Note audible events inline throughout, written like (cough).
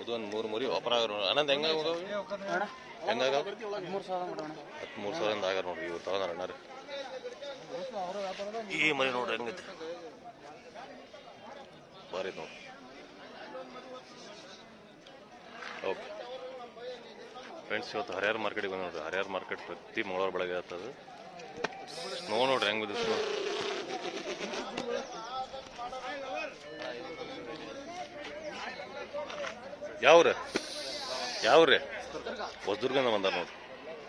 ಇದು ಒಂದು ಮೂರು ಮೂರಿ ನೋಡಿ ಅನಂತ, ಹೆಂಗ ಹೆಂಗಾಗ ಮೂರು ಸಾವಿರ ಆಗ ನೋಡ್ರಿ, ಇವ್ರು ತಗೊಂಡ್ರ ಅಣ್ಣಾರು. ಈ ಮರಿ ನೋಡ್ರಿ ಹೆಂಗೈತೆ ಭಾರಿ ನೋಡಿ. ಓಕೆ. ಫ್ರೆಂಡ್ಸ್ ಇವತ್ತು ಹರಿಹರ ಮಾರ್ಕೆಟಿಗೆ ಬಂದು ನೋಡ್ರಿ. ಹರಿಹರ ಮಾರ್ಕೆಟ್ ಪ್ರತಿ ಮಂಗಳವಾರ ಬೆಳಗ್ಗೆ ಆಗ್ತದೆ ಸ್ನೋ ನೋಡ್ರಿ ಹೆಂಗ್ ಬಿದ್ದು ಸ್ನೋ ಯಾವ್ರಿ? ಯಾವ್ರಿ? ಹೊಸದುರ್ಗಂದ ಬಂದಾರ ನೋಡ್ರಿ.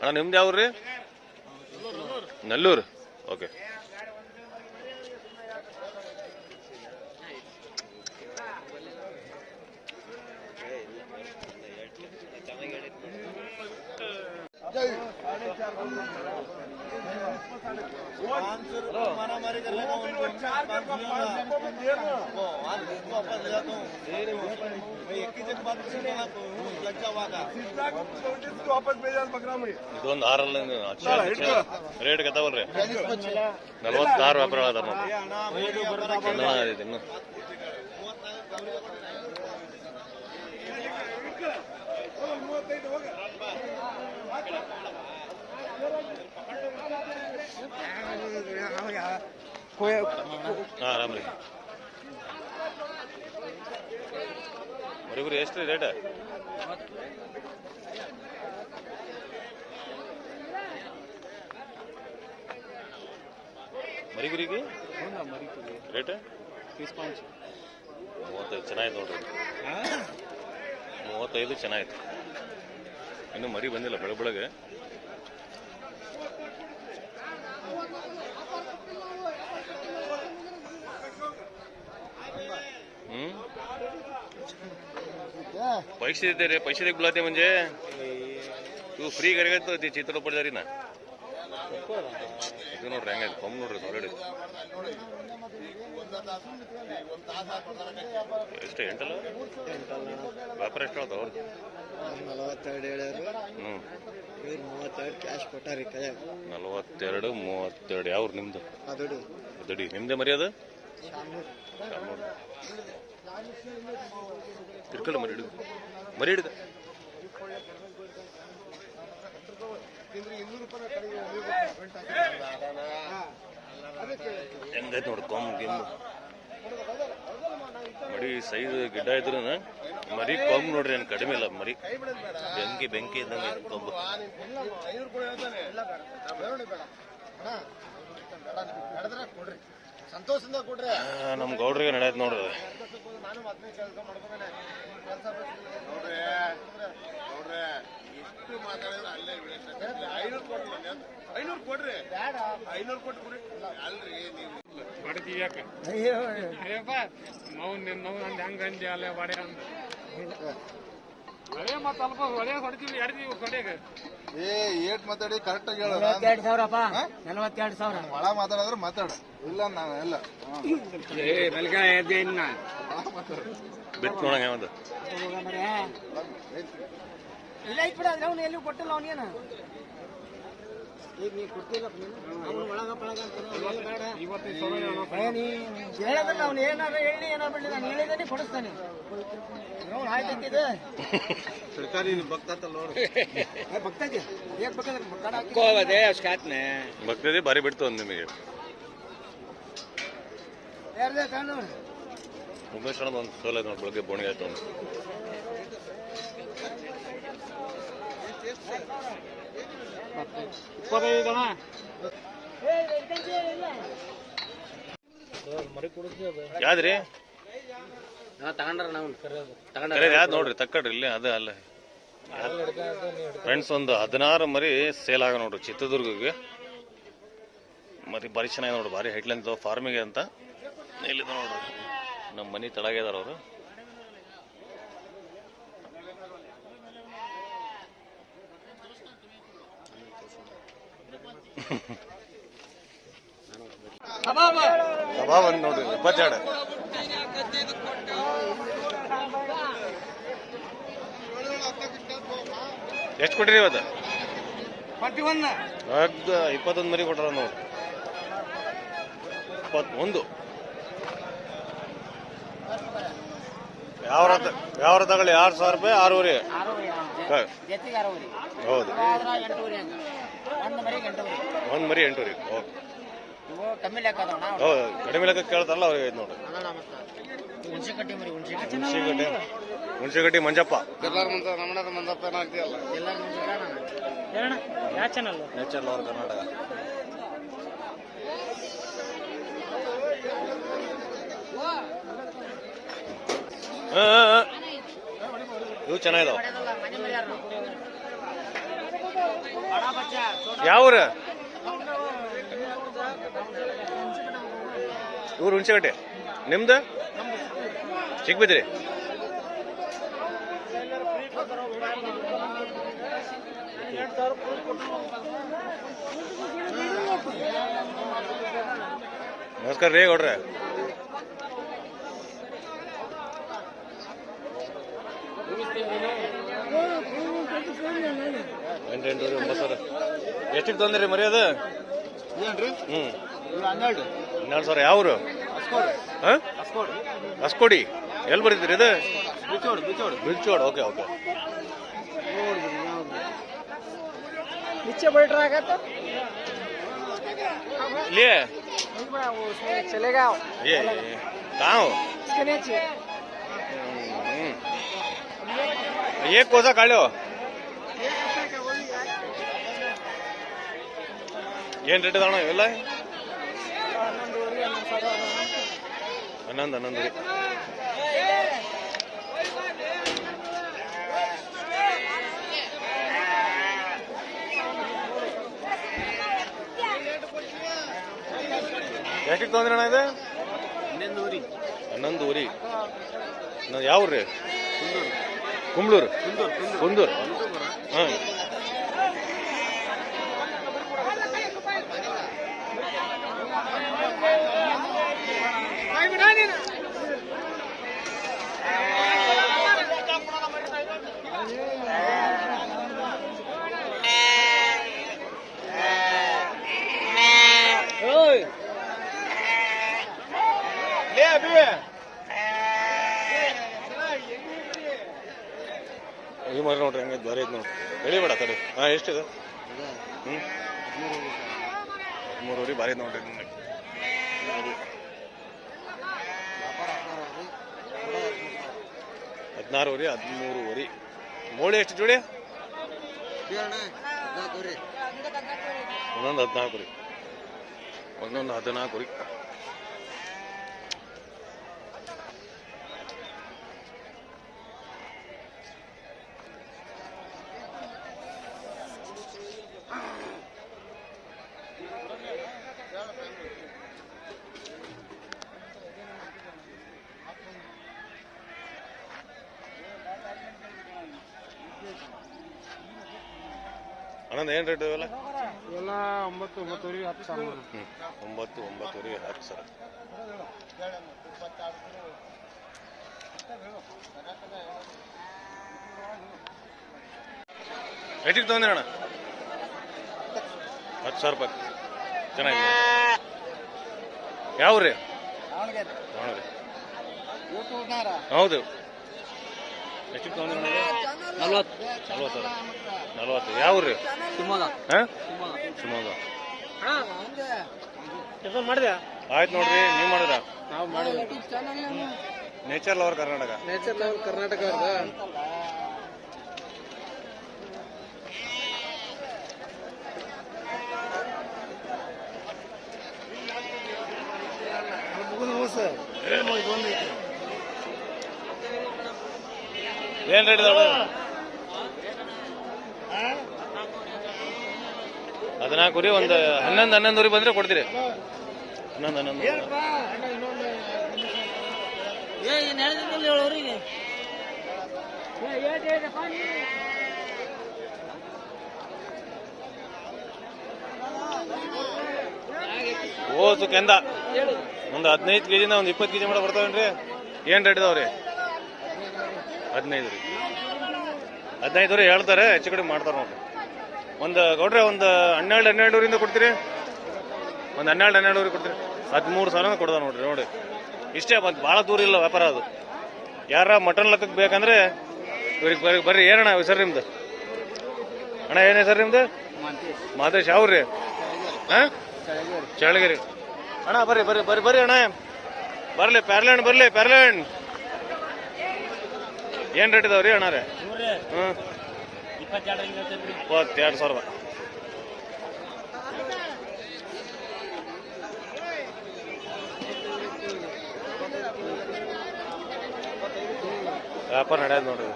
ಅಣ್ಣ ನಿಮ್ದು ಯಾವ್ರಿ? ನೆಲ್ಲೂರು. ಓಕೆ. ಇದೊಂದು ಆರಲ್ಲಿ ರೇಟ್ ಗತಾವಲ್ರಿ ನಲ್ವತ್ತಾರು ವ್ಯಾಪಾರ ನೋಡ್ರಿ ಇನ್ನೂ ಐತೆ ಇನ್ನು ಹಾಂ ಆರಾಮ್ ರೀ. ಮರಿಗುರಿ ಎಷ್ಟು ರೀ ರೇಟ್ ಮರಿಗುರಿಗೆ ರೇಟ್ ಮೂವತ್ತೈದು ಚೆನ್ನಾಗಿತ್ತು ನೋಡ್ರಿ. ಮೂವತ್ತೈದು ಚೆನ್ನಾಗಿತ್ತು ಇನ್ನು ಮರಿ ಬಂದಿಲ್ಲ ಬೆಳಗ್ಗೆ ಬೆಳಗ್ಗೆ. पैसे देते रे पैसे दे बुलाते म्हणजे तू फ्री ಕರೆಗ ती ಚಿತ್ರ ಪಡ್ದಾರಿ ನಾ ಇದು ನೋಡ್ರಿ ಹೆಂಗೈತೆ ಕಮ್ಮಿ ನೋಡ್ರಿ ಆಲ್ರೆಡಿ ಎಷ್ಟು ಎಂಟಲ್ಲ ವ್ಯಾಪಾರ ಎಷ್ಟು ಹೇಳ್ತಾವ ಅವ್ರು ನಲವತ್ತೆರಡು ಹೇಳ್ಯಾರು ಹ್ಞೂ ಇವ್ರು ಮೂವತ್ತೆರಡು ಕ್ಯಾಶ್ ಕೊಟ್ಟಾರಿ ಕೈಯಾಗ ನಲವತ್ತೆರಡು ಮೂವತ್ತೆರಡು ಯಾವ್ರು ನಿಮ್ದು ಅದೊಡು ದಡಿ ನಿಮ್ದೇ ಮರಿ ಅದು ಶಾಮೂರ್ ತಿರ್ಕಲ್ಲ ಮರಿ ಹಿಡಿದು. ಮರಿ ಹಿಡಿದ. ಹೆಂಗೈತೆ ನೋಡಿ, ಕೊಮ್ ಗಿಮ್ಮು ಮಡಿ ಸೈಜ್ ಗಿಡ್ಡ ಇದ್ರು ಮರಿ ಕೊಂಬ್ ನೋಡ್ರಿ, ಏನ್ ಕಡಿಮೆ ಇಲ್ಲ ಮರಿ. ಬೆಂಕಿ ಬೆಂಕಿ ಇದ್ದಂಗೆ ಕೊಂಬು ಸಂತೋಷದಿಂದ ಕೊಡ್ರಿ ಗೌಡ್ರಿಗೆ ನಡೆಯತ್ ನೋಡ್ರಿ. ನಾನು ಮತ್ತೆ ಕೆಲಸ ಮಾಡ್ಕೊಂಡೇನೆ. ಕೆಲಸ ನೋಡ್ರಿ ನೋಡ್ರಿ ಎಷ್ಟು ಮಾತಾಡಿದ್ರೆ ಅಲ್ಲೇ. ಐನೂರು ಕೊಡ್ರಿ ಐನೂರು ಕೊಡ್ರಿ. ಐನೂರು ಕೊಟ್ಟು ಕೊಡ್ರಿ ಅಲ್ರಿ ನೀವು. ಯಾಕೆ? ಅಯ್ಯಪ್ಪ ನಾವು ನಿನ್ನ ನಾವು ನಂದು ಹೆಂಗೆ ಅಂದಿ ಅಲ್ಲೇ ಹೊಡೆ ಅಂದ. ಏ ಏಟ್ ಮಾತಾಡಿ ಕರೆಕ್ಟ್ ಆಗಿ ಹೇಳ ಸಾವಿರಪ್ಪ. ನಲವತ್ತೆರಡು ಸಾವಿರ. ಒಳ ಮಾತಾಡಿದ್ರೆ ಮಾತಾಡು. ಇಲ್ಲ ನಾನು ಎಲ್ಲ. ನೋಡಂಗ ಒಂದು ಇಲ್ಲ ಐತ್ ಬಿಡ ಅವ್ನು ಎಲ್ಲಿ ಕೊಟ್ಟಿಲ್ಲ ಅವನೇನು ಈಗ ನೀ ಅವನು ಒಳಗ ಪಳಗ ಅಂತ ನೀ ಹೇಳದಲ್ಲ ಅವ್ನು ಏನಾರ ಹೇಳಿ ಏನಾರ ಬಿಡಲಿ ನಾನು ಹೇಳಿದಾನೆ ಕೊಡಿಸ್ತಾನೆ ಅವ್ನು ಆಯ್ತಂತಿದೆ ಸರ್ಕಾರಿ ಭಕ್ತ ನೋಡು ಭಕ್ತಾಜಿ ಹೇಗೆ ಬೇಕಾದ್ರೆ ಕಡ ಹಾಕಿ ಭಕ್ತದೆ ಬಾರಿ ಬಿಡ್ತು ಅಂದ್ ನಿಮಗೆ ಯಾರ್ದೇ ಕಾಣು ಉಮೇಶ್ ಅನ್ನೋದು ಒಂದು ಸೋಲ್ ಐತೆ ನೋಡಿ ಬೆಳಗ್ಗೆ ಬೋಣಿಗೆ ಆಯ್ತು ಇಪ್ಪತ್ತೈದು ಯಾವ್ದ್ರಿ ತಗೊಂಡ್ರ ನಾವು. ಯಾವ್ದು ನೋಡ್ರಿ ತಕ್ಕಡ್ರಿ ಇಲ್ಲಿ ಅದ ಅಲ್ಲ. ಫ್ರೆಂಡ್ಸ್ ಒಂದು ಹದಿನಾರು ಮರಿ ಸೇಲ್ ಆಗ ನೋಡ್ರಿ ಚಿತ್ರದುರ್ಗಕ್ಕೆ. ಮರಿ ಭಾರಿ ಚೆನ್ನಾಗಿ ನೋಡ್ರಿ ಭಾರಿ ಹೈಟ್ಲೆಂತ ಫಾರ್ಮಿಗೆ ಅಂತ. ಇಲ್ಲಿದ ನೋಡ್ರಿ ನಮ್ಮ ಮನೆ ತಳಗಿದಾರ ಅವರು. ಸಭಾ ಬಂದ್ ನೋಡ್ರಿ ಇಪ್ಪತ್ತೆರಡು. ಎಷ್ಟು ಕೊಟ್ಟಿರಿ ಇವತ್ತು? ಇಪ್ಪತ್ತೊಂದು ಮರಿ ಕೊಟ್ಟಾರ ನೋಡಿ ಇಪ್ಪತ್ತೊಂದು. ಯಾವ ಯಾವ ತಗೊಳ್ಳಿ ಆರು ಸಾವಿರ ರೂಪಾಯಿ ಆರೂವರೆ. ಹೌದು. ಒಂದು ಮರಿ ಎಂಟೂರಿ ಓಕೆ ಇವು ಕಮ್ಮಿ ಲೆಕ್ಕ ಅದಾವಣ ಹೌದು ಕಡಿಮೆ ಲೆಕ್ಕ ಕೇಳ್ತಾರಲ್ಲ ಅವ್ರಿಗೆ ಐದು ನೋಡಿ ಅದಣ್ಣ ಮತ್ತೆ. ಮರಿ ಹುಣಸಿಗಡ್ಡೆ ಹುಣಸಿಗಡ್ಡಿ ಮಂಜಪ್ಪ. ಎಲ್ಲಾರ ಮಂದ ಮಂದಪ್ಪ ಏನಾಗ್ತಿಯಲ್ಲ ಯಾವ ಚಾನಲ್ ಕರ್ನಾಟಕ. ಇವು ಚೆನ್ನಾಗಿದಾವ. ಯಾವ್ರ? ಮರಿ ಇವ್ರು ಹುಣಸಿಗಡ್ಡೆ. ನಿಮ್ದು? ಸಿಗ್ಬಿದ್ರಿ ನಮಸ್ಕಾರ ರೀ ಗೌಡ್ರೆ. ಎಂಟು ಎಂಟು ಒಂಬತ್ತು ಸಾವಿರ. ಎಷ್ಟಿಗೆ ತೊಂದ್ರೆ ಮರಿ ಅದು ಹ್ಞೂ ಇವ್ರು ಹನ್ನೆರಡು ಹನ್ನೆರಡು ಸಾವಿರ ಯಾವ್ರು ಅಸ್ಕೋಡು ಹಾಂ ಅಸ್ಕೋಡು ಹೊಸ್ಕೊಡಿ ಎಲ್ಲಿ ಬರೀತೀರಿ ಇದು ಬಿಚ್ಚೋಡು ಬಿಚ್ಚೋಡು ಬಿಲ್ಚೋಡ್ ಓಕೆ ಓಕೆ नीचे बैठ रहा है तो लिए उसमें चलेगा ये कहाँ हो इसके नीचे हम्म. ये कोसा काढ्यो ಏನ್ ರೇಟ್ ಇದಾವಣ್ಣ ಇವೆಲ್ಲ? ಹನ್ನೊಂದು ಹನ್ನೊಂದು ಎಷ್ಟಿಗೆ ತೊಂದ್ರೆ ಅಣ್ಣ ಇದು? ಹನ್ನೊಂದುವರಿ ಹನ್ನೊಂದುವರಿ ನಾವು ಯಾವ ರೀ? ಕುಂಬ್ಳೂರು ಕುಂದೂರು. ಹಾಂ ಈ ಮರ ನೋಡ್ರಿ ಹಂಗೆ ದ್ವಾರ ಐತೆ ನೋಡ್ರಿ ಎಳಿಬೇಡ ಕಡೆ ಹಾಂ ಎಷ್ಟಿದೆ ಹ್ಞೂ ಹದಿಮೂರುವರೆ ಭಾರಿ ನೋಡ್ರಿ ನಿನ್ನೆ. ಹದಿಮೂರು ಹದಿಮೂರುವರೆ ಮೋಳಿ ಎಷ್ಟು ಜೋಡಿ? ಒಂದೊಂದು ಹದಿನಾಲ್ಕು ರೀ ಒಂದೊಂದು ಹದಿನಾಲ್ಕು ರೀ ಅಣ್ಣಂದು ಏನು ರೇಟ್ ಇವೆಲ್ಲ? ಇವೆಲ್ಲ ಒಂಬತ್ತು ಒಂಬತ್ತುವರೆ ಹತ್ತು ಸಾವಿರ ಹ್ಞೂ ಒಂಬತ್ತು ಒಂಬತ್ತುವರೆಗೆ ಹತ್ತು ಸಾವಿರ ಎಷ್ಟಿಗೆ ತೊಗೊಂಡ್ರಿ ಅಣ್ಣ? ಹತ್ತು ಸಾವಿರ ರೂಪಾಯಿ. ಚೆನ್ನಾಗಿದೆ. ಯಾವ ರೀ ಹೌದು. ಎಷ್ಟಿಗೆ ತೊಗೊಂಡ್ರಿ ನಲ್ವತ್ತು. ನಲ್ವತ್ತು ಸಾವಿರ ನಲ್ವತ್ತು ಯಾವ ರೀ ಶಿವಮೊಗ್ಗ ಹಾಂ ಶಿವಮೊಗ್ಗ ಟಿಫನ್ ಮಾಡಿದ್ಯಾ ಆಯ್ತು ನೋಡ್ರಿ ನೀವು ಮಾಡಿದ್ರ ನಾವು ಮಾಡಿದ್ವಿ. Nature lover Karnataka. Nature lover Karnataka ಅವ್ರದ. ಏನ್ ರೇಟ್ ಹದಿನಾಲ್ಕು ರೀ ಒಂದು ಹನ್ನೊಂದು ಹನ್ನೊಂದು ರೀ ಬಂದ್ರೆ ಕೊಡ್ತೀರಿ. ಹನ್ನೊಂದು ಹನ್ನೊಂದು. ಓಸು ಕೆಂದ ಒಂದು ಹದಿನೈದು ಕೆ ಜಿನ ಒಂದು ಇಪ್ಪತ್ತು ಕೆ ಜಿ ಮಾಡೋ ಬರ್ತಾವೇನ್ರಿ? ಏನು ರೇಟ್ ಇದಾವ್ರಿ? ಹದಿನೈದು ರೀ. ಹದಿನೈದು ರೀ ಹೇಳ್ತಾರೆ ಹೆಚ್ಚು ಕಡಿಮೆ ಮಾಡ್ತಾರೆ ನೋಡ್ರಿ. ಒಂದು ಗೌಡ್ರೆ, ಒಂದು ಹನ್ನೆರಡು ಹನ್ನೆರಡುವರಿಂದ ಕೊಡ್ತೀರಿ? ಒಂದು ಹನ್ನೆರಡು ಹನ್ನೆರಡುವರೆ ಕೊಡ್ತೀರಿ. ಹದಿಮೂರು ಸಾವಿರ ಕೊಡ್ದ ನೋಡ್ರಿ, ನೋಡಿ. ಇಷ್ಟೇ ಬಂತು, ಭಾಳ ದೂರ ಇಲ್ಲ ವ್ಯಾಪಾರ ಅದು. ಯಾರ ಮಟನ್ ಲೆಕ್ಕಕ್ಕೆ ಬೇಕಂದ್ರೆ ಇವ್ರಿಗೆ ಬರ್ರಿ ಬರ್ರಿ ಏನಣ್ಣ ಹೆಸರು ನಿಮ್ದು? ಅಣ್ಣ, ಏನು ಹೆಸರು ನಿಮ್ದು? ಮಾದೇಶ್ ಅವ್ರಿ ಹಾಂ? ಚಳಗಿರಿ ಅಣ್ಣ, ಬರ್ರಿ ಬರ್ರಿ ಬರ್ರಿ ಬರ್ರಿ ಅಣ್ಣ. ಬರಲಿ ಪ್ಯಾರ್ಲ್ಯಾಂಡ್ ಬರಲಿ ಪ್ಯಾರ್ಲ್ಯಾಂಡ್ ಏನು ರೇಟ್ ಇದಾವ್ರಿ ಅಣ್ಣ ರೀ? ಹ್ಞೂ ಇಪ್ಪತ್ತೆರಡು ಸಾವಿರ ವ್ಯಾಪಾರ ನಡೆಯೋದು ನೋಡ್ರಿ.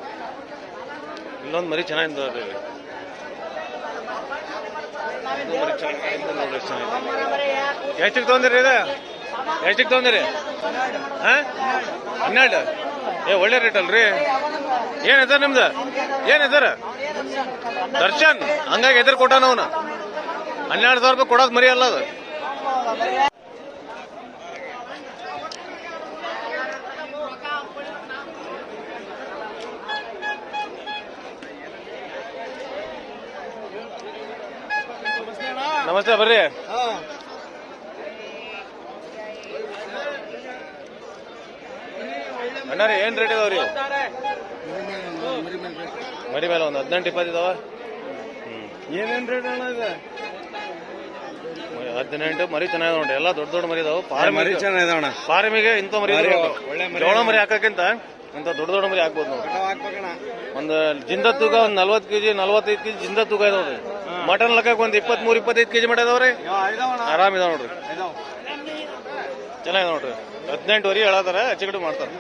ಇಲ್ಲೊಂದು ಮರಿ ಚೆನ್ನಾಗಿದೆ ನೋಡ್ರಿ. ಮರಿ ಚೆನ್ನಾಗಿದೆ ನೋಡ್ರಿ ಎಷ್ಟ್ ಚೆನ್ನಾಗಿದೆ. ಎಷ್ಟಿಗೆ ತೊಗೊಂದಿರಿ ಇದು? ಎಷ್ಟಿಗೆ ತೊಗೊಂದಿರಿ? ಹಾಂ? ಹನ್ನೆರಡು. ಏ, ಒಳ್ಳೆ ರೇಟ್ ಅಲ್ರಿ. ಏನ್ ಹೆಸರು ನಿಮ್ದು? ಏನ್ ಹೆಸರು? ದರ್ಶನ್. ಹಂಗಾಗಿ ಎದುರು ಕೊಟ್ಟಾನ ಅವನು. ಹನ್ನೆರಡು ಸಾವಿರ ರೂಪಾಯಿ ಕೊಡೋದು ಮರಿ ಅಲ್ಲ ಅದು. ನಮಸ್ತೆ ಬರ್ರಿ. ಅಣ್ಣಾರಿ ಏನ್ ರೇಟ್ ಇದಾವ್ರಿ? ಮರಿ ಮೇಲೆ ಒಂದು ಹದಿನೆಂಟು ಇಪ್ಪತ್ತು ಇದಾವ? ಏನೇನ್ ರೇಟ್ ಅಣ್ಣ ಇದೆ? ಹದಿನೆಂಟು ಮರಿ ಚೆನ್ನಾಗಿದೆ ನೋಡಿ ಎಲ್ಲ ದೊಡ್ಡ ದೊಡ್ಡ ಮರಿ ಇದಾವೆ. ಫಾರ್ಮ್ ಮರಿ ಚೆನ್ನಾಗಿದೆ ಫಾರ್ಮಿಗೆ ಇಂಥ ಮರಿ ಜೋಳ ಮರಿ ಹಾಕಕ್ಕಿಂತ ಇಂಥ ದೊಡ್ಡ ದೊಡ್ಡ ಮರಿ ಹಾಕ್ಬೋದು ನೋಡಿ ಹಾಕ್ಬೇಕಣ್ಣ. ಒಂದು ಜಿಂದ ತೂಕ ಒಂದು ನಲ್ವತ್ತು ಕೆಜಿ ನಲ್ವತ್ತೈದು ಕೆಜಿ ಜಿಂದ ತೂಕ ಇದಾವ್ರಿ. ಮಟನ್ ಲಕ್ಕ ಒಂದು ಇಪ್ಪತ್ಮೂರು ಇಪ್ಪತ್ತೈದು ಕೆಜಿ ಮಟ ಇದಾವ್ರಿ. ಆರಾಮ್ ಇದಾವ ನೋಡ್ರಿ. ಇದಾವ. ಚೆನ್ನಾಗಿದೆ ನೋಡ್ರಿ. ಹದಿನೆಂಟುವರೆ ಹೇಳತ್ತಾರ ಹೆಚ್ಚು ಕಡಿಮೆ ಮಾಡ್ತಾರೆ.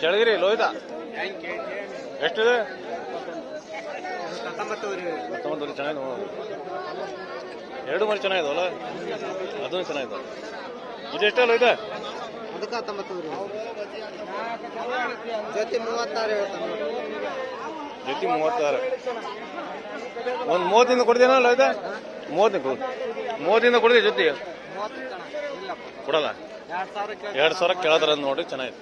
ಚಳಗಿರಿ ಲೋಹಿತ. ಎಷ್ಟಿದೆ? ಹತ್ತೊಂಬತ್ತು ಚೆನ್ನಾಗಿದೆ. ನೋಡು. ಎರಡು ಮರಿ ಚೆನ್ನಾಗಿದವಲ್ಲ ಅದೂ ಚೆನ್ನಾಗಿದಾವ ಇದು ಎಷ್ಟೇ ಇದೆ? ಅದಕ್ಕೆ ಜೊತೆ ಮೂವತ್ತಾರು ಜೊತೆ ಮೂವತ್ತಾರು. ಒಂದು ಮೂವತ್ತಿಂದ ಕೊಡ್ತೀನ ಇದೆ? ಮೂವತ್ತಿಂದ ಕೊಡು. ಮೂವತ್ತಿಂದ ಕೊಡಿದೆ ಜೊತೆ ಕೊಡಲ್ಲ? ಎರಡ್ ಸಾವಿರ ಕೇಳದ್ರ ನೋಡಿ ಚೆನ್ನಾಗಿದೆ.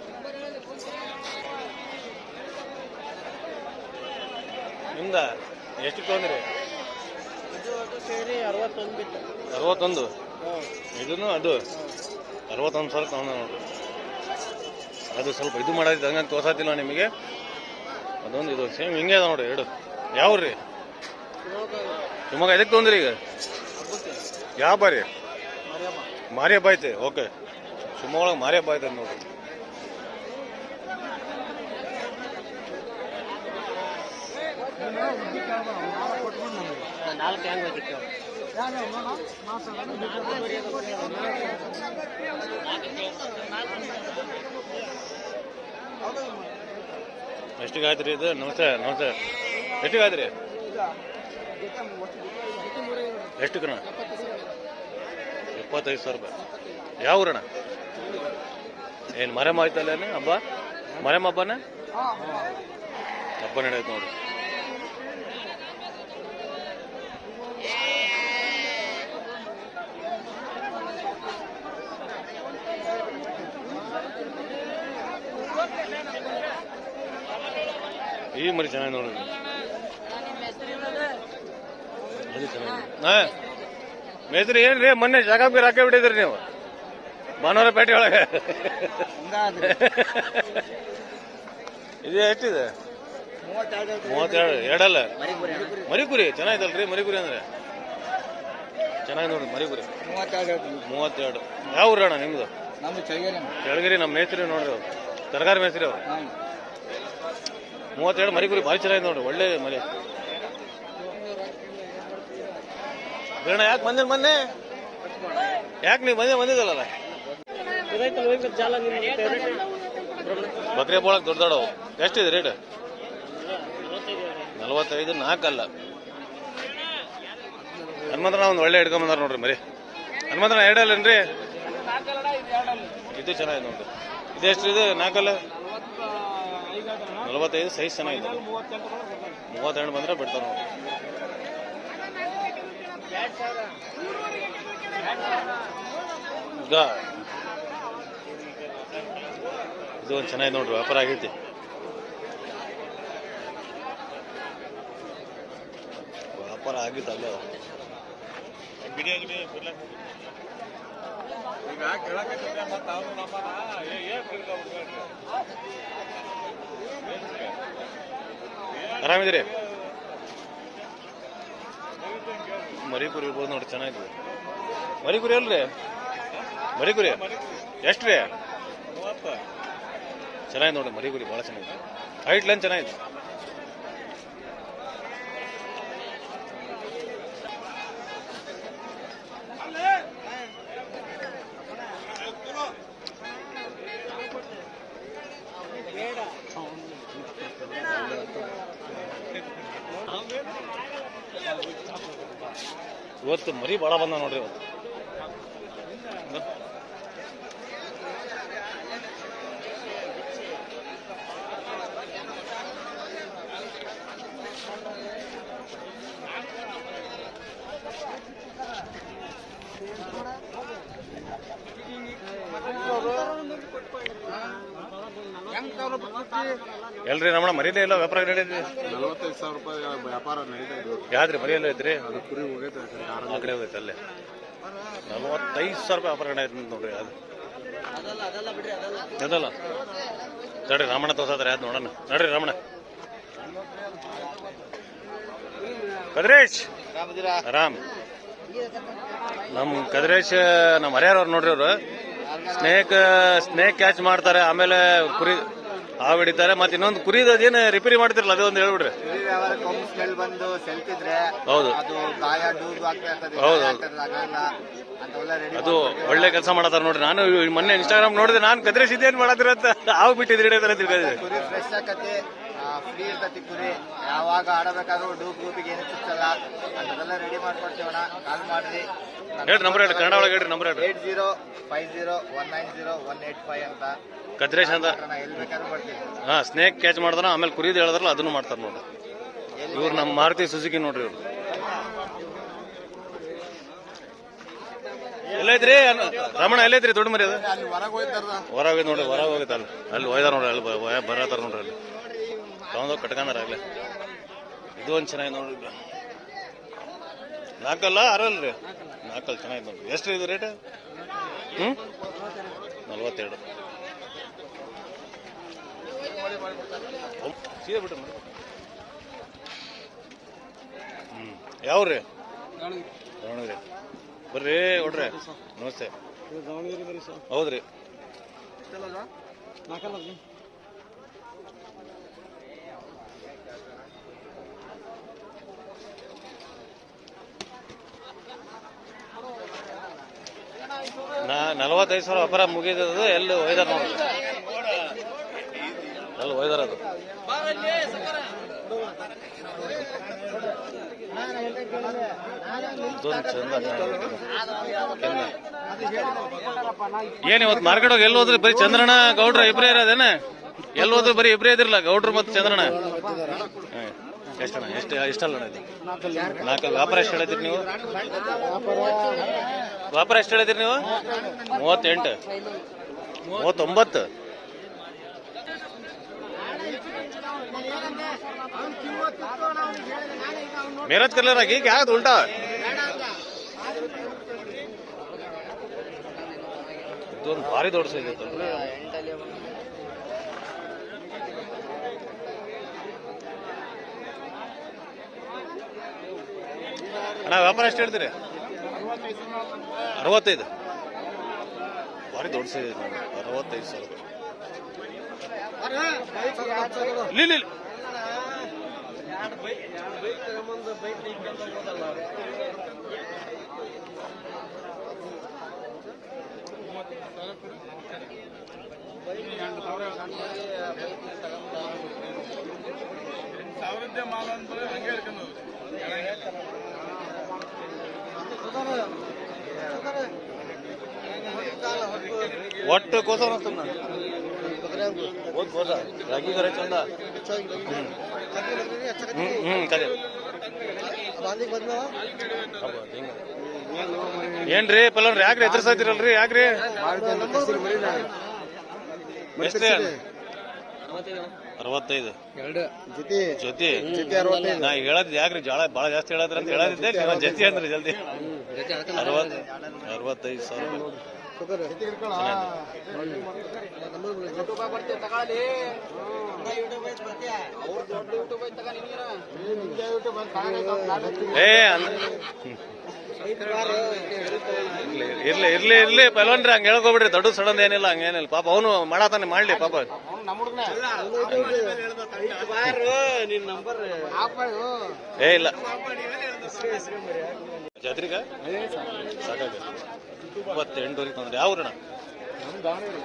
ನಿಮ್ದ? ಎಷ್ಟು ತೊಂದರೆ ಸೇರಿ ಅರವತ್ತೊಂದು ಬಿತ್ತು. ಅರವತ್ತೊಂದು? ಇದನ್ನು ಅದು ಅರವತ್ತೊಂದು ಸಾವಿರ ತಗೊಂಡ ನೋಡ್ರಿ. ಅದು ಸ್ವಲ್ಪ ಇದು ಮಾಡೋದಿತ್ತು ಹಂಗಂತ ತೋರ್ಸತ್ತಿಲ್ಲ ನಿಮಗೆ? ಅದೊಂದು ಇದು ಸೇಮ್ ಹಿಂಗೆ ಅದ ನೋಡ್ರಿ ಎರಡು. ಯಾವ್ರಿ? ರೀ ಶಿವಮೊಗ್ಗ ಇದಕ್ಕೆ ತೊಂದ್ರಿ ಈಗ? ಯಾವ ಬಾರಿ? ಮಾರಿ ಹಬ್ಬ ಐತೆ ಓಕೆ. ಶಿವಮೊಗ್ಗ ಮಾರಿ ಹಬ್ಬ ಐತೆ ನೋಡ್ರಿ. ನಾಲ್ಕು ಹೆಂಗ್ ಹೋಗಿತ್ತು ಎಷ್ಟಿಗೆ ಆಯ್ತು ರೀ ಇದು? ನಮಸ್ತೆ ನಮಸ್ತೆ. ಎಷ್ಟು ಆಯ್ತು ರೀ ಎಷ್ಟು ಕಣ ಇಪ್ಪತ್ತೈದು ಸಾವಿರ ರೂಪಾಯಿ. ಯಾವ ಊರಣ ಏನು ಮರೆಮ್ಮ ಆಯ್ತಲ್ಲ ಹಬ್ಬ? ಮರೆಮ್ಮ ಹಬ್ಬನೇ? ಹಬ್ಬ ನಡೆಯುತ್ತೆ ನೋಡಿ ಈ ಮರಿ ಚೆನ್ನಾಗಿ ನೋಡಿ. ಅದು ಚೆನ್ನಾಗಿ. ಹಾ ಮೇಸ್ತ್ರಿ ಏನ್ರಿ ಮೊನ್ನೆ ಜಾಗ ಬೀರ್ ಹಾಕೇ ಬಿಟ್ಟಿದ್ರಿ ನೀವು. ಭಾನುವಾರ ಪೇಟೆ ಒಳಗೆ. ಇದು ಎಷ್ಟಿದೆ? ಮೂವತ್ತೆರಡು ಎರಡಲ್ಲ. ಮರಿಕುರಿ ಚೆನ್ನಾಗಿದಲ್ರಿ ಮರಿಕುರಿ ಅಂದ್ರೆ. ಚೆನ್ನಾಗಿ ನೋಡಿ ಮರಿಕುರಿ. ಮೂವತ್ತೆರಡು. ಯಾವ ಊರಣ್ಣ ನಿಮ್ದು? ನಮ್ದು ಚಳಿಗೇರಿ ಕೆಳಗಿರಿ ನಮ್ಮ ಮೇಸ್ತ್ರಿ ನೋಡ್ರಿ ಅವ್ರು. ತರಕಾರಿ ಮೇಸ್ತ್ರಿ ಅವ್ರು. ಮೂವತ್ತೆರಡು ಮರಿ ಗುರಿ ಭಾರಿ ಚೆನ್ನಾಗಿದೆ ನೋಡ್ರಿ ಒಳ್ಳೆ ಮರಿ. ಬೇಡ ಯಾಕೆ ಬಂದಿಲ್ಲ ಮೊನ್ನೆ? ಯಾಕೆ ನೀವು ಬಂದೆ ಬಂದಿದ್ದಲ್ಲ ಬಕ್ರಿ ಬೋಳಕ್ ದೊಡ್ಡ ದೊಡ್ಡವು. ಎಷ್ಟಿದೆ ರೇಟ್ ನಲವತ್ತೈದು, ನಾಲ್ಕಲ್ಲ. ಹನುಮಂತನ ಒಂದು ಒಳ್ಳೆ ಹಿಡ್ಕೊಂಬಂದಾರ ನೋಡ್ರಿ ಮರಿ. ಹನುಮಂತನ ಎರಡಲ್ಲೇನ್ರಿ ಇದು ಚೆನ್ನಾಗಿದೆ ನೋಡ್ರಿ. ಇದು ಇದು, ನಾಲ್ಕಲ್ಲ? ನಲವತ್ತೈದು ಸೈಜ್ ಚೆನ್ನಾಗಿದೆ. ಮೂವತ್ತೆರಡು ಬಂದ್ರೆ ಬಿಡ್ತಾರೆ ಇದು ಒಂದು ಚೆನ್ನಾಗಿ ನೋಡ್ರಿ, ವ್ಯಾಪಾರ ಆಗೈತಿ. ವ್ಯಾಪಾರ ಆಗಿತ್ತು ಅಲ್ಲೇ. ಈಗ ಕೇಳಕತ್ತಿದ್ದೆ ಮರಿಪುರಿ ಇರ್ಬೋದು ನೋಡಿ ಚೆನ್ನಾಗಿದೆ. ಮರಿ ಕುರಿ ಅಲ್ರಿ? ಮರಿ ಕುರಿ ಎಷ್ಟು ರೀ. ಚೆನ್ನಾಗಿದೆ ನೋಡಿ ಮರಿ ಕುರಿ ಭಾಳ ಚೆನ್ನಾಗಿದೆ. ಹೈಟ್ ಲೈನ್ ಚೆನ್ನಾಗಿದೆ. ಇವತ್ತು ಮರಿ ಭಾಳ ಬಂದ ನೋಡ್ರಿ ಇವತ್ತು. ಎಲ್ರಿ ರಮಣ ಮರಿಲೇ ಇಲ್ಲ ವ್ಯಾಪಾರ ನಡೆಯದ್ರಿ ನಲವತ್ತೈದು ಸಾವಿರ ರೂಪಾಯಿ ವ್ಯಾಪಾರ ನಡೀತಾ ಯಾವ್ದ್ರಿ ಮರಿಯಲ್ಲ ಐತ್ರಿ ಅದು ಕುರಿ ಹೋಗೈತೆ ಆ ಕಡೆ ಹೋಗೈತೆ ಅಲ್ಲೇ. ನಲವತ್ತೈದು ಸಾವಿರ ರೂಪಾಯಿ ವ್ಯಾಪಾರ ನಡೆಯತ್ತೆ ನೋಡ್ರಿ ಅದು. ಅದಲ್ಲ ತಡ್ರಿ ರಾಮಣ್ಣ ತೋರ್ಸಾದ್ರೆ ಯಾವ್ದು ನೋಡೋಣ. ನಡ್ರಿ ರಾಮಣ್ಣ. ಕದ್ರೇಶ್! ರಾಮ್. ನಮ್ ಕದ್ರೇಶ್ ನಮ್ಮ ಹರಿಯಾರವ್ರು ನೋಡ್ರಿ ಅವರು. ಸ್ನೇಕ್ ಸ್ನೇಕ್ ಕ್ಯಾಚ್ ಮಾಡ್ತಾರೆ ಆಮೇಲೆ ಕುರಿ ಹಾವು ಹಿಡಿತಾರೆ ಮತ್ತೆ ಇನ್ನೊಂದು ಕುರಿದು ಅದೇನು ರಿಪೇರಿ ಮಾಡ್ತಿರಲ್ಲ ಅದೇ ಒಂದು ಹೇಳ್ಬಿಡ್ರಿ. ವ್ಯವಹಾರ ಕೊಂಬ್ ಸ್ಮೆಲ್ ಬಂದು ಹೌದು. ಅದು ಗಾಯ ಡೂಬ್ ಆಗ್ತಾ ಇರ್ತದೆ ಹೌದು, ಹೌದು. ಆಗಲ್ಲ ಅಂತೆಲ್ಲ ರೆಡಿ ಅದು ಒಳ್ಳೆ ಕೆಲಸ ಮಾಡತ್ತಾರ ನೋಡ್ರಿ. ನಾನು ಮೊನ್ನೆ ಇನ್ಸ್ಟಾಗ್ರಾಮ್ ನೋಡಿದೆ ನಾನು ಕದ್ರೇಶ್ ಏನ್ ಮಾಡತ್ತಿರ ಅಂತ. ಹಾವು ಬಿಟ್ಟಿದ್ರಿ ತಿಳ್ಕೊಂಡಿದ್ದೆ ಕುರಿ ಫ್ರೆಶ್ ಆಕತಿ ಫ್ರೀ ಇರ್ತತಿ ಕುರಿ. ಯಾವಾಗ ಆಡಬೇಕಾದ್ರೂ ಡೂಬ್ ಗೂಪಿಗೆ ಏನು ಅಂತದೆಲ್ಲ ರೆಡಿ ಮಾಡ್ಕೊಡ್ತೀವಣ್ಣ. ಕಾಲ್ ಮಾಡ್ರಿ. ಹೇಳ್ರಿ ನಂಬರ್ ಹೇಳಿ ಕನ್ನಡ ಒಳಗೆ ಹೇಳ್ರಿ ನಂಬರ್ ಹೇಳಿ eight zero five zero one nine zero one eight five ಅಂತ. ಕದ್ರೇಶ್ ಅಂತ. ನಾ ಎಲ್ಲಿ ಬೇಕಾದ್ರೂ ಬರ್ತೀವಿ ಹಾ ಸ್ನೇಕ್ ಕ್ಯಾಚ್ ಮಾಡ್ದಾನ ಆಮೇಲೆ ಕುರಿದು ಹೇಳಿದ್ರಲ್ಲ ಅದನ್ನು ಮಾಡ್ತಾರೆ ನೋಡ್ರಿ ಇವ್ರು ನಮ್ಮ ಮಾರುತಿ ಸುಜುಕಿ ನೋಡ್ರಿ ಇವ್ರು. ಎಲ್ಲೈತ್ರಿ? ರಮಣ ಎಲ್ಲೈತ್ರಿ ದೊಡ್ಡ ಮರಿ ಅದು ಅಲ್ಲಿ ಹೊರಗೆ ನೋಡ್ರಿ. ಹೊರ ಹೋಗೈತೆ ಅಲ್ಲಿ. ಅಲ್ಲಿ ಒಯ್ದಾರ ನೋಡ್ರಿ ಅಲ್ಲಿ ಬರತ್ತಾರ ನೋಡ್ರಿ ಅಲ್ಲಿ. ತಗೊಂಡೋಗಿ ಕಟ್ಕೊಂಡಾರ ಆಗ್ಲೇ. ಇದು ಒಂದು ಚೆನ್ನಾಗಿ ನೋಡ್ರಿ. ನಾಲ್ಕಲ್ಲ ಆರಲ್ರಿ? ನಾಲ್ಕಲ್ಲಿ ಚೆನ್ನಾಗಿ ನೋಡಿ ಎಷ್ಟು ಇದು ರೇಟ್? ಹ್ಞೂ ನಲ್ವತ್ತೆರಡು. ಸೀರೆ ಬಿಟ್ಟು ಹ್ಞೂ ಯಾವ್ರಿ? ದಾವಣಗೆರೆ. ಬರ್ರಿ ಹೊಡ್ರಿ. ನಮಸ್ತೆ. ಹೌದ್ರಿ ನಾ ನಲವತ್ತೈದು ಸಾವಿರ ವ್ಯಾಪಾರ ಮುಗಿದದು ಎಲ್ಲಿ ಒಯ್ದಾರ ನೋಡಿ. ಎಲ್ಲಿ ಒಯ್ದಾರ ಅದು? ಏನ್ ಇವತ್ತು ಮಾರ್ಕೆಟ್ ಹೋಗಿ ಎಲ್ಲಿ ಹೋದ್ರೆ? ಬರೀ ಚಂದ್ರಣ್ಣ, ಗೌಡ್ರ ಇಬ್ರೇ ಇರೋದೇನೆ? ಎಲ್ಲಿ ಹೋದ್ರೆ ಬರೀ ಇಬ್ರೇ ಇದ್ರಲ್ಲ ಗೌಡ್ರು ಮತ್ತು ಚಂದ್ರಣ್ಣ. ಎಷ್ಟಣ್ಣ? ಎಷ್ಟು ಎಷ್ಟಲ್ಲ ನಾಲ್ಕಲ್ಲಿ ವ್ಯಾಪಾರ ಎಷ್ಟು ಹೇಳಿದ್ರಿ ನೀವು? ವ್ಯಾಪಾರ ಎಷ್ಟು ಹೇಳಿದ್ರಿ ನೀವು? ಮೂವತ್ತೆಂಟು. ಮೂವತ್ತೊಂಬತ್ತು. ಮೇರತ್ ಕಲರ್ ಆಗಿ ಯಾವ್ದು ಉಲ್ಟಾ? ಇದೊಂದು ಭಾರಿ ದೊಡ್ಡ ಸೈಜ್ ಐತಲ್ರಿ ಅಣ್ಣ, ವ್ಯಾಪಾರ ಎಷ್ಟು ಹೇಳ್ತೀರಿ ಅರವತ್ತೈದು. ಭಾರಿ ದೊಡ್ಡ ಸೈಜ್ ನೋಡಿ ಅರವತ್ತೈದು ಸಾವಿರ ಇಲ್ಲಿ ಇಲ್ಲಿ. ಸಾವಿರದ್ದೇ ಮಾಲ ಅಂದ್ರೆ ಹಂಗೆ. ಹಿಡ್ಕೊಂಡು ಒಟ್ಟು ಕೋಸ ಕೋಸ. ರಾಗಿ ಕರೆ ಚಂದ. ಹ್ಮ್ ಕರೆ. ಏನ್ರಿ ಪಲ್ಲನ್ರಿ ಯಾಕ್ರಿ ಎದುರ್ಸಾತಿರಲ್ರಿ ಯಾಕ್ರಿ? ಎಷ್ಟೇ ಅರವತ್ತೈದು ಎರಡು. ಜೊತೆ ಜೊತೆ ಜೊತೆ ಅರವತ್ತೈದು. ನಾ ಹೇಳದ್ ಯಾಕ್ರಿ ಜಾಳ ಭಾಳ ಜಾಸ್ತಿ ಹೇಳದ್ರ ಅಂತ ಹೇಳದಿದ್ದೆ. ನೀವು ಜೊತೆ ಅಂದ್ರಿ ಜಲ್ದಿ. ಅರವತ್ ಅರವತ್ತೈದು ಸಾವಿರ ಏ ಅಂದ್- ಇರ್ಲಿ ಇರ್ಲಿ ಇರ್ಲಿ ಬಲವನ್ರಿ ಹಂಗ ಹೇಳ್ಕೊಬಿಡ್ರಿ, ದೊಡ್ಡ ಸಡನ್ ಏನಿಲ್ಲ ಹಂಗೇನಿಲ್ಲ ಪಾಪ ಅವನು ಮಾಡತಾನೆ ಮಾಡ್ಲಿ, ಪಾಪ. ಏ, ಇಲ್ಲ. ಜಾತ್ರಿಗ? ಸಾಕಾಗ ಇಪ್ಪತ್ತೆಂಟುವರೆಗೆ ತಂದ್ರೆ. ಯಾವ ದಾವಣಗೆರೆ.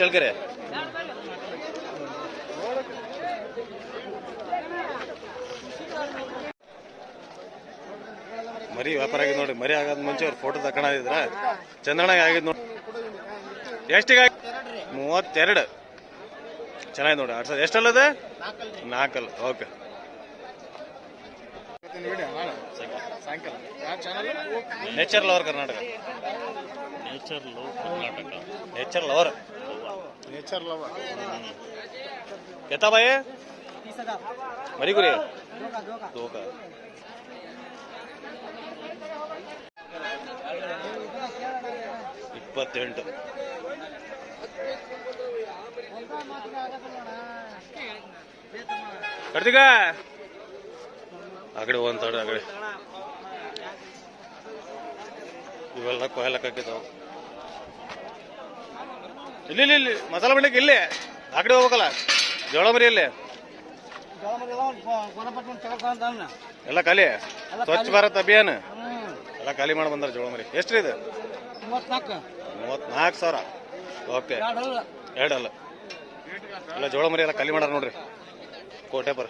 ಚಳ್ಕೆರೆ ಮರಿ ವ್ಯಾಪಾರ ಆಗಿದೆ ನೋಡಿ ಮರಿ ಆಗದ ಮುಂಚೆ ಅವ್ರ ಫೋಟೋ ತಕೊಂಡಿದ್ರ ಚಂದ್ರನಾಗ ಆಗಿದ್ ನೋಡಿ. ಎಷ್ಟಿಗೆ ಮೂವತ್ತೆರಡು. ಚೆನ್ನಾಗಿ ನೋಡಿ ಆಡ್ಸೋದು. ಎಷ್ಟಲ್ಲದ ನಾಲ್ಕಲ್ಲ okay. Nature lover Karnataka. Nature love Karnataka nature lover nature lover ಎತ್ತಾ ಬಾಯಿ ಮರಿ ಗುರಿ ತೂಕ. ಇಪ್ಪತ್ತೆಂಟು. ಕಡ್ದಿಗ ಆಕಡೆ ಕಡೆ ಒಂದ್ ಆ ಕಡೆ ಇವೆಲ್ಲ ಕೊಯ್ಲಕ್ ಹಾಕಿದ್ದಾವ ಇಲ್ಲಿ ಇಲ್ಲಿ ಇಲ್ಲಿ ಮಸಾಲ ಬಿಡ್ಲಿಕ್ಕೆ ಇಲ್ಲಿ. ಆ ಕಡೆ ಹೋಗ್ಬೇಕಲ್ಲ ಜೋಳ ಮರಿ ಇಲ್ಲಿ ಎಲ್ಲ ಖಾಲಿ. ಸ್ವಚ್ಛ ಭಾರತ್ ಅಭಿಯಾನ. ಎಲ್ಲ ಖಾಲಿ ಮಾಡಿ ಬಂದಾರ ಜೋಳ ಮರಿ ಎಷ್ಟ್ರಿ ಇದು ಮೂವತ್ನಾಲ್ಕು ಸಾವಿರ ಓಕೆ ಎರಡಲ್ಲ ಎಲ್ಲ ಜೋಳ ಮರಿ ಎಲ್ಲ ಖಾಲಿ ಮಾಡಾರ ನೋಡ್ರಿ ಕೋಟೆ ಬರ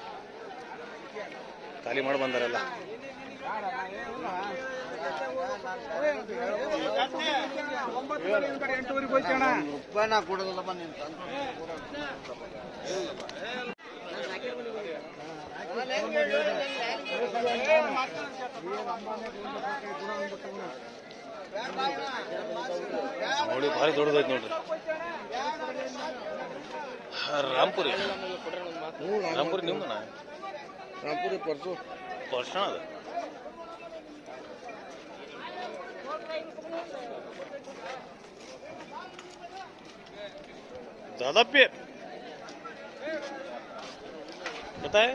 ಖಾಲಿ ಮಾಡಿ ಬಂದಾರೆಲ್ಲ ಕೊಡೋದಲ್ಲ ನೋಡಿ ಭಾರಿ ದೊಡ್ಡದೈತಿ ನೋಡ್ರಿ ರಾಮ್ಪುರಿ ರಾಮ್ಪುರಿ ನಿಮ್ದನ ರಾಂಪುರಿ ಪರ್ಸು ವರ್ಷ ಅದು ज्यादा पे ಗೊತ್ತಾಯ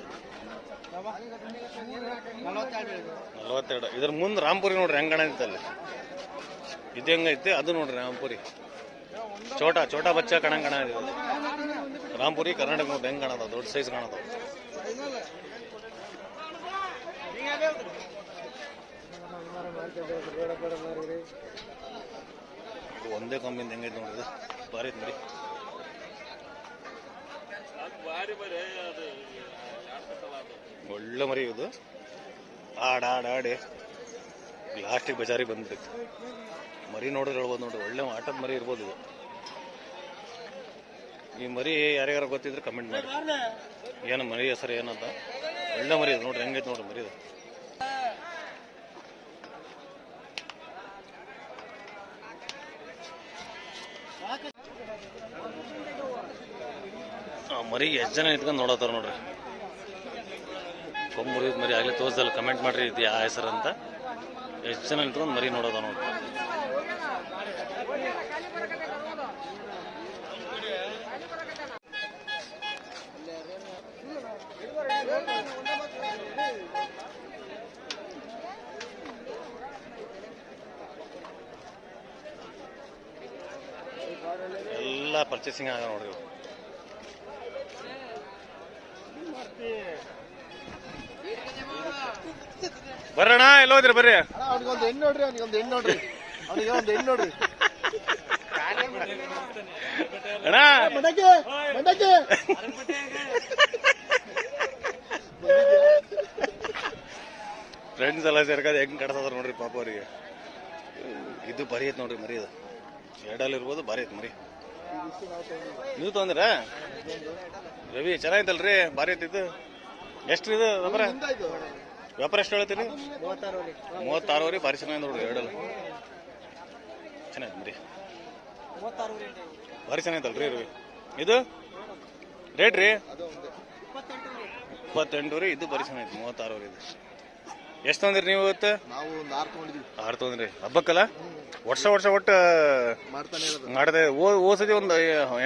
ನಲವತ್ತೆರಡು. ಇದ್ರ ಮುಂದೆ ರಾಮ್ಪುರಿ ನೋಡ್ರಿ, ಹೆಂಗ್ ಕಾಣೈತಲ್ಲಿ ಇದು ಹೆಂಗೈತೆ ಅದು ನೋಡ್ರಿ ರಾಮ್ಪುರಿ. ಚೋಟಾ ಚೋಟಾ ಬಚ್ಚ ಕಣಂಗ್ ಕಾಣಿದೆ ರಾಮ್ಪುರಿ, ಕರ್ನಾಟಕ ನೋಡ್ರಿ, ಹೆಂಗ್ ಕಾಣದ ದೊಡ್ಡ ಸೈಜ್ ಕಾಣದ ಒಂದೇ ಕೊಂಬಿಂದ ಹೆಂಗೈತೆ ನೋಡ್ರಿ ಬಾರಿ ಐತ್ ಮರಿ ಒಳ್ಳೆ ಮರಿ ಇದು. ಆಡಾಡಾಡಿ ಆಡ, ಆಡಿ. ಲಾಸ್ಟಿಗೆ ಬಜಾರಿಗೆ ಬಂದ್ಬಿಟ್ಟು ಮರಿ ನೋಡಿದ್ರೆ ಹೇಳ್ಬೋದು ನೋಡಿ, ಒಳ್ಳೆ ಆಟದ ಮರಿ ಇರ್ಬೋದು ಇದು. ಈ ಮರಿ ಯಾರ್ಯಾರು ಗೊತ್ತಿದ್ರೆ ಕಮೆಂಟ್ ಮಾಡಿ. ಏನು ಮರಿ ಹೆಸರು ಏನಂತ? ಒಳ್ಳೆ ಮರಿ ಇದು ನೋಡ್ರಿ, ಹೆಂಗೈತೆ ನೋಡ್ರಿ ಮರಿ ಇದು. ಆ ಮರಿಗೆ ಎಷ್ಟು ಜನ ಇಟ್ಕೊಂಡು ನೋಡತ್ತಾರ ನೋಡ್ರಿ. ಕೊಂಬುರಿದ ಮರಿ ಆಗಲೇ ತೋರಿಸಲ್ಲ ಕಮೆಂಟ್ ಮಾಡ್ರಿ ಇದು ಯಾವ ಹೆಸರು ಅಂತ. ಎಷ್ಟು ಜನ ಇಟ್ಕೊಂಡು ಮರಿ ನೋಡೋದ ನೋಡಿ. ಎಲ್ಲ ಪರ್ಚೇಸಿಂಗ್ ಆಗ ನೋಡ್ರಿ ಇವು. ಎಲ್ಲೋದ್ರಿ ಎಲ್ಲ ಹೋದ್ರಿ ಬರ್ರಿ. ಅವ್ನಿಗೊಂದು ಹೆಣ್ಣು ನೋಡ್ರಿ ಅವ್ನಿಗೊಂದು ಹೆಣ್ಣು ನೋಡ್ರಿ. ಅವನಿಗೆ ಒಂದು ಹೆಣ್ಣು ನೋಡ್ರಿ. ಅಣ್ಣ. ಮಂಡಕ್ಕೆ ಫ್ರೆಂಡ್ಸ್ ಎಲ್ಲ ಸೇರ್ಕದ ಹೆಂಗ್ ಕಟ್ಸದಾರ ನೋಡ್ರಿ ಪಾಪ ಅವರಿಗೆ. ಇದು ಬರಿ ಐತ್ ನೋಡ್ರಿ ಮರಿ ಇದು. ಎರಡಲ್ಲಿ ಇರ್ಬೋದು ಭಾರಿ ಐತ್ ಮರಿ. ನೀವು ತೊಂದ್ರ ರವಿ ಚೆನ್ನಾಗಿತ್ತಲ್ರಿ? ಭಾರಿ ಐತಿ ಇದು. ಎಷ್ಟು ಇದು ವ್ಯಾಪಾರ ಎಷ್ಟು ಹೇಳ್ತೀರಿ ಮೂವತ್ತಾರು ಮೂವತ್ತಾರುವರೆ ಭಾರಿ ಚೆನ್ನಾಗಿ ನೋಡ್ರಿ ಎರಡಲ್ಲ. ಚೆನ್ನಾಗಿ ರೀ ಮೂವತ್ತಾರು ಭಾರಿ ಚೆನ್ನಾಗಿತ್ತಲ್ರಿ ಇರು ಇದು? ರೇಟ್ ರೀ? ಇಪ್ಪತ್ತೆಂಟು ರೀ ಇದು ಭಾರಿ ಚೆನ್ನಾಗಿತ್ತು ಮೂವತ್ತಾರುವರೆ ಇದು. ಎಷ್ಟು ತಂದ್ರಿ ನೀವು ಇವತ್ತು? ಆರು ತೊಗೊಂದ್ರಿ ಹಬ್ಬಕ್ಕಲ್ಲ? ವರ್ಷ ವರ್ಷ ಒಟ್ಟು ಮಾಡ್ತಾನೆ ಮಾಡದೆ ಓ ಓ ಸತಿ ಒಂದು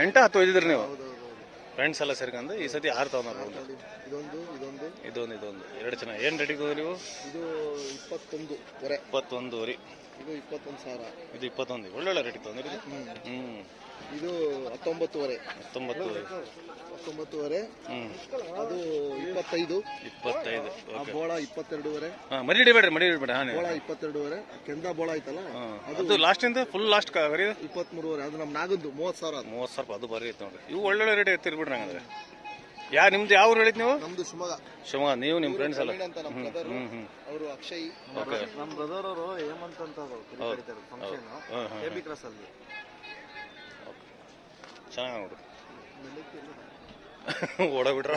ಎಂಟು ಹತ್ತು ಒಯ್ದಿದ್ರಿ ನೀವು. ಫ್ರೆಂಡ್ಸ್ ಎಲ್ಲ ಸೇರ್ಕೊಂಡು ಈ ಸತಿ ಆರು ತಗೊಂಡ್ರು. ಇದೊಂದು ಇದೊಂದು. ಎರಡು ಚೆನ್ನಾಗಿ. ಏನು ರೇಟಿಗೆ ತಗೊಂಡ್ರಿ ನೀವು? ಇದು ಇಪ್ಪತ್ತೊಂದು ವರೆ. ಇಪ್ಪತ್ತೊಂದು ರೀ ಇದು ಇಪ್ಪತ್ತೊಂದು ಸಾವಿರ. ಇದು ಇಪ್ಪತ್ತೊಂದು. ಒಳ್ಳೊಳ್ಳೆ ರೇಟಿಗೆ ತೊಗೊಂಡ್ರಿ ಇದು. ಹ್ಞೂ ಇದು ಹತ್ತೊಂಬತ್ತುವರೆ ಹತ್ತೊಂಬತ್ತು ಹತ್ತೊಂಬತ್ತುವರೆ ಹ್ಞೂ ಅದು ಇಪ್ಪತ್ತೈದು. ಇಪ್ಪತ್ತೈದು. ಆ ಓಕೆ ಬೋಳ ಇಪ್ಪತ್ತೆರಡುವರೆ ಹಾಂ ಮರಿ ಹಿಡಿಬೇಡ್ರಿ ಮರಿ ಹಿಡಿಬೇಡ ಹಾಂ ಬೋಳ ಇಪ್ಪತ್ತೆರಡುವರೆ ಕೆಂದ ಬೋಳ ಐತಲ್ಲ? ಅದು ಲಾಸ್ಟಿಂದ ಫುಲ್ ಲಾಸ್ಟ್ ಕರಿ ಇಪ್ಪತ್ಮೂರುವರೆ ಅದು ನಮ್ಮ ನಾಗಂದು ಮೂವತ್ತು ಸಾವಿರ ಅದು. ಮೂವತ್ತು ಸಾವಿರ ಅದು ಬರೀ ಐತೆ ನೋಡ್ರಿ. ಇವು ಒಳ್ಳೊಳ್ಳೆ ರೇಟ್ ಐತೆ ಬಿಡ್ರಿ ಹಂಗಂದ್ರೆ. ಯಾ ನಿಮ್ದು ಯಾವ ಊರು ಹೇಳಿದ್ ನೀವು? ನಮ್ದು ಶಿವಮೊಗ್ಗ. ಶಿವಮೊಗ್ಗ. ನೀವು ನಿಮ್ಮ ಫ್ರೆಂಡ್ಸ್ ಅಲ್ಲ? ಅಂತ ನಮ್ಮ ಬ್ರದರ್ ಅವರು ಅಕ್ಷಯ್. ನಮ್ಮ ಬ್ರದರ್ ಅವರು ಹೇಮಂತ್ ಅಂತ ಫಂಕ್ಷನ್ ಎ ಬಿ ಕ್ರಾಸ್ ಅಲ್ಲಿ. ಚೆನ್ನಾಗಿ ನೋಡ್ರಿ ಓಡೋಗ್ಬಿಟ್ರ.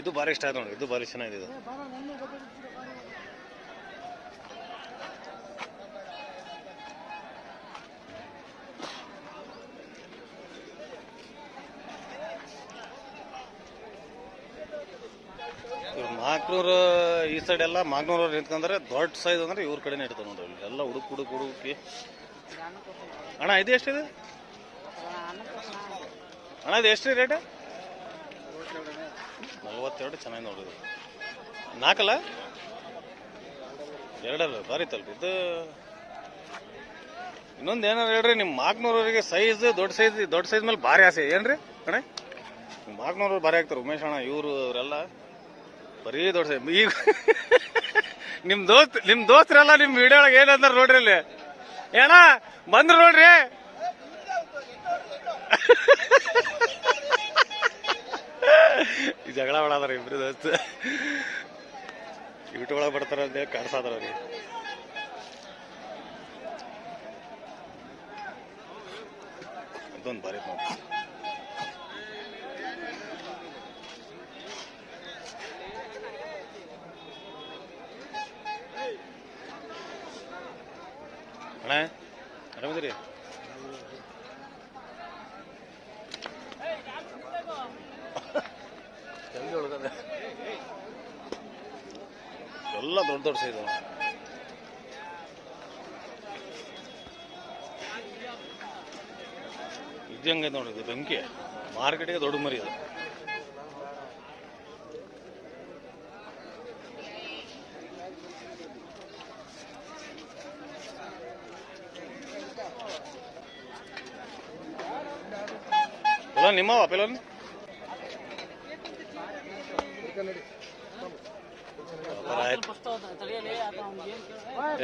ಇದು ಭಾರಿ ಇಷ್ಟ ಆಯ್ತು ನೋಡ್ರಿ ಇದು ಭಾರಿ ಚೆನ್ನಾಗಿದೆ. ಮಾಕ್ನೂರು ಈ ಸೈಡ್ ಎಲ್ಲ ಮಾಕ್ನೂರು ನಿಂತ್ಕೊಂಡ್ರೆ ದೊಡ್ಡ ಸೈಜ್ ಅಂದ್ರೆ ಇವ್ರ ಕಡೆನೇ ಇಡ್ತಾರೆ ನೋಡ್ರಿ ಎಲ್ಲ ಹುಡುಕ್ ಹುಡುಕ್ ಹುಡುಕಿ. ಅಣ್ಣ, ಇದು ಎಷ್ಟಿದೆ ಅಣ್ಣ, ಇದು ಎಷ್ಟು ರೇಟ್ ನಲ್ವತ್ತೆರಡು ಚೆನ್ನಾಗಿ ನೋಡಿದ್ರು. ನಾಲ್ಕಲ್ಲ? ಎರಡಲ್ಲ ಬಾರಿ ತಲ್ರಿ. ಇದು ಇನ್ನೊಂದು ಏನಾರು ಹೇಳ್ರಿ ನಿಮ್ಮ ಮಾಕ್ನೂರವರಿಗೆ ಸೈಜ್ ದೊಡ್ಡ ಸೈಜ್ ದೊಡ್ಡ ಸೈಜ್ ಮೇಲೆ ಭಾರಿ ಆಸೆ. ಏನ್ರಿ ಅಣ್ಣ? ಮಾಗ್ನೂರವ್ರು ಭಾರಿ ಆಗ್ತಾರೆ. ಉಮೇಶ್ ಅಣ್ಣ, ಇವರು, ಅವರೆಲ್ಲ ಬರೀ ದೊಡ್ಡ ಈಗ (laughs) ನಿಮ್ ದೋಸ್ತ್, ನಿಮ್ ದೋಸ್ತರೆಲ್ಲ ನಿಮ್ ವಿಡಿಯೋ ಒಳಗೆ ಏನಂದ್ರೆ ನೋಡ್ರಿ ಇಲ್ಲಿ ಏನ? ಬಂದ್ರು ನೋಡ್ರಿ. ಜಗಳ ಮಾಡಾದ್ರ ಇಬ್ರು ದೋಸ್ತ. ಯೂಟ್ಯೂಬ್ ಒಳಗೆ ಬರ್ತಾರ ಅಂತ ಕಾಣಿಸಾದ್ರ ಅವ್ರಿಗೆ. ಅದೊಂದು ಬಾರಿ ನೋಡಿ ಎಲ್ಲಿ ದೊಡ್ಡ ದೊಡ್ಡ ಸೈಜ್ ಇದು ಹೆಂಗೈತೆ ನೋಡಿ ಬೆಂಕಿ? ಮಾರ್ಕೆಟಿಗೆ ದೊಡ್ಡ ಮರಿ ಅದು ಎಲ್ಲ ನಿಮ್ಮವ ಪಿಲನ್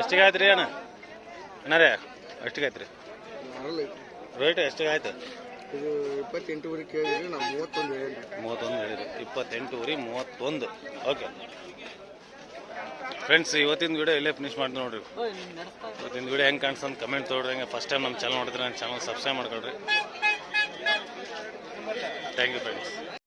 ಎಷ್ಟಿಗೆ ಆಯ್ತು ರೀ ಅಣ್ಣ? ಅಣ್ಣರೇ ಎಷ್ಟಿಗೆ ಆಯ್ತು ರೀ? ರೇಟ್ ಎಷ್ಟಿಗೆ ಆಯ್ತು? ಇದು ಇಪ್ಪತ್ತೆಂಟುವರೆ ಕೇಳಿದ್ರೆ ನಾವು ಮೂವತ್ತೊಂದು. ಹೇಳಿ ಮೂವತ್ತೊಂದು ಹೇಳಿದ್ರಿ ಮೂವತ್ತೊಂದು ಓಕೆ ಫ್ರೆಂಡ್ಸ್ ಇವತ್ತಿನ ವಿಡಿಯೋ ಇಲ್ಲೇ ಫಿನಿಶ್ ಮಾಡಿ ನೋಡ್ರಿ ಇವತ್ತಿನ ವಿಡಿಯೋ ಹೆಂಗೆ ಕಾಣಿಸ್ತಂತ ಕಮೆಂಟ್ ತೊಗೊಳ್ರಿ ಹಂಗೆ ಫಸ್ಟ್ ಟೈಮ್ ನಮ್ಮ ಚಾನಲ್ ನೋಡಿದ್ರೆ ನನ್ನ ಚಾನಲ್ ಸಬ್ಸ್ಕ್ರೈಬ್ ಮಾಡ್ಕೊಳ್ರಿ. Thank you friends